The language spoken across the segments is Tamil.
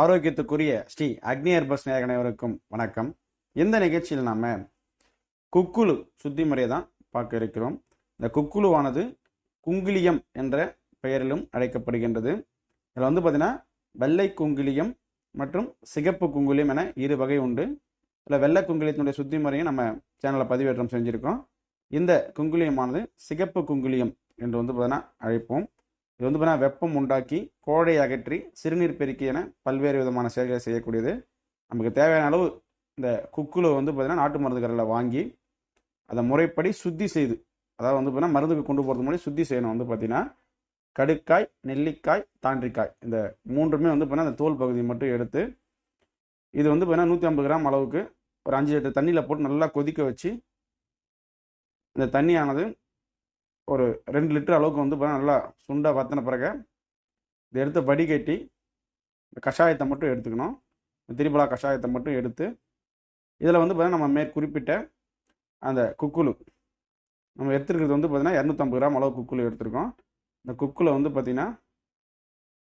ஆரோக்கியத்துக்குரிய ஸ்ரீ அக்னி ஹெர்பல்ஸ் நேயர் அனைவருக்கும் வணக்கம். இந்த நிகழ்ச்சியில் நாம குக்குழு சுத்தி முறையை தான் பார்க்க இருக்கிறோம். இந்த குக்குழுவானது குங்கிலியம் என்ற பெயரிலும் அழைக்கப்படுகின்றது. இதில் வந்து பார்த்தீங்கன்னா வெள்ளை குங்கிலியம் மற்றும் சிகப்பு குங்குலியம் என இரு வகை உண்டு. இதில் வெள்ளை குங்குலியத்தினுடைய சுத்தி முறையும் நம்ம சேனலில் பதிவேற்றம் செஞ்சுருக்கோம். இந்த குங்குலியமானது சிகப்பு குங்குலியம் என்று வந்து பார்த்தீங்கன்னா அழைப்போம். இது வந்து பார்த்தீங்கன்னா வெப்பம் உண்டாக்கி கோழை அகற்றி சிறுநீர் பெருக்கி என பல்வேறு விதமான செயல்களை செய்யக்கூடியது. நமக்கு தேவையான அளவு இந்த குக்குல வந்து பார்த்தீங்கன்னா நாட்டு மருந்து கடையில் வாங்கி அதை முறைப்படி சுத்தி செய்து அதாவது வந்து பார்த்தீங்கன்னா மருந்துக்கு கொண்டு போகிறது முன்னாடி சுத்தி செய்யணும். வந்து பார்த்தீங்கன்னா கடுக்காய் நெல்லிக்காய் தாண்டிக்காய் இந்த மூன்றுமே வந்து பார்த்தீங்கன்னா அந்த தோல் பகுதியை மட்டும் எடுத்து இது வந்து பார்த்தீங்கன்னா நூற்றி ஐம்பது கிராம் அளவுக்கு ஒரு அஞ்சு லிட்டர் தண்ணியில் போட்டு நல்லா கொதிக்க வச்சு இந்த தண்ணியானது ஒரு ரெண்டு லிட்டர் அளவுக்கு வந்து பார்த்தீங்கன்னா நல்லா சுண்டை வத்தின பிறகு இதை எடுத்து வடிகட்டி இந்த கஷாயத்தை மட்டும் எடுத்துக்கணும். இந்த திரிபலா கஷாயத்தை மட்டும் எடுத்து இதில் வந்து பார்த்திங்கன்னா நம்ம மேற்குறிப்பிட்ட அந்த குக்குழு நம்ம எடுத்துருக்கிறது வந்து பார்த்தீங்கன்னா இரநூத்தம்பது கிராம் அளவு குக்குலு எடுத்திருக்கோம். இந்த குக்கில் வந்து பார்த்தீங்கன்னா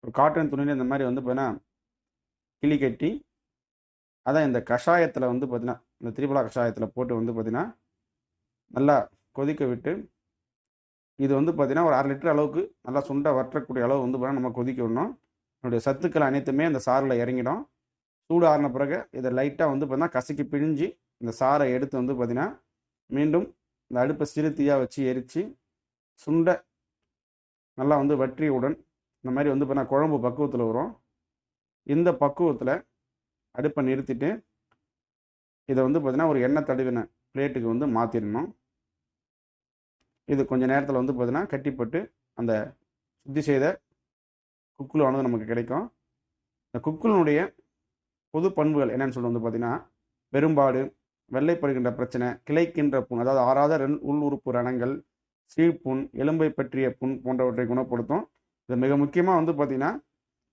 ஒரு காட்டன் துணியில் இந்த மாதிரி வந்து பார்த்தீங்கன்னா கிளி கட்டி அதான் இந்த கஷாயத்தில் வந்து பார்த்திங்கன்னா இந்த திரிபலா கஷாயத்தில் போட்டு வந்து பார்த்திங்கன்னா நல்லா கொதிக்க விட்டு இது வந்து பார்த்திங்கன்னா ஒரு அரை லிட்டர் அளவுக்கு நல்லா சுண்டை வற்றக்கூடிய அளவு வந்து நம்ம கொதிக்க விடணும். என்னுடைய சத்துக்கள் அனைத்துமே அந்த சாறில் இறங்கிடும். சூடு ஆறின பிறகு இதை லைட்டாக வந்து பார்த்தீங்கன்னா கசக்கி பிழிஞ்சு இந்த சாறை எடுத்து வந்து பார்த்திங்கன்னா மீண்டும் இந்த அடுப்பை சிறு தீயாக வச்சு எரித்து சுண்டை நல்லா வந்து வற்றியவுடன் இந்த மாதிரி வந்து பார்த்தீங்கன்னா குழம்பு பக்குவத்தில் வரும். இந்த பக்குவத்தில் அடுப்பை நிறுத்திட்டு இதை வந்து பார்த்திங்கன்னா ஒரு எண்ணெய் தடவின பிளேட்டுக்கு வந்து மாற்றிடணும் இது கொஞ்சம் நேரத்தில் வந்து பார்த்தீங்கன்னா கட்டிப்பட்டு அந்த சுத்தி செய்த குக்குலானது நமக்கு கிடைக்கும். இந்த குக்குலனுடைய பொது பண்புகள் என்னன்னு சொல்லி வந்து பார்த்தீங்கன்னா பெரும்பாடு வெள்ளைப்படுகின்ற பிரச்சனை கிளைக்கின்ற புண் அதாவது ஆறாத ரெண் உள் உறுப்பு ரணங்கள் சீழ்ப்புண் எலும்பை பற்றிய புண் போன்றவற்றை குணப்படுத்தும். இது மிக முக்கியமாக வந்து பார்த்தீங்கன்னா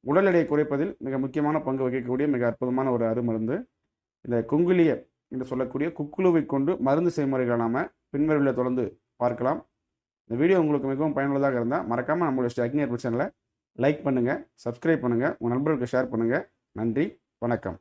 உடல் எடையை குறைப்பதில் மிக முக்கியமான பங்கு வகிக்கக்கூடிய மிக அற்புதமான ஒரு அருமருந்து. இந்த குங்குலிய என்று சொல்லக்கூடிய குக்குழுவை கொண்டு மருந்து செய்முறைகளை நாம பின்வருவில் தொடர்ந்து பார்க்கலாம். இந்த வீடியோ உங்களுக்கு மிகவும் பயனுள்ளதாக இருந்தால் மறக்காமல் நம்மளுடைய ஸ்டாக்கிங் அக்னி சேனலை லைக் பண்ணுங்கள் சப்ஸ்கிரைப் பண்ணுங்கள் உங்கள் நண்பர்களுக்கு ஷேர் பண்ணுங்கள் நன்றி வணக்கம்.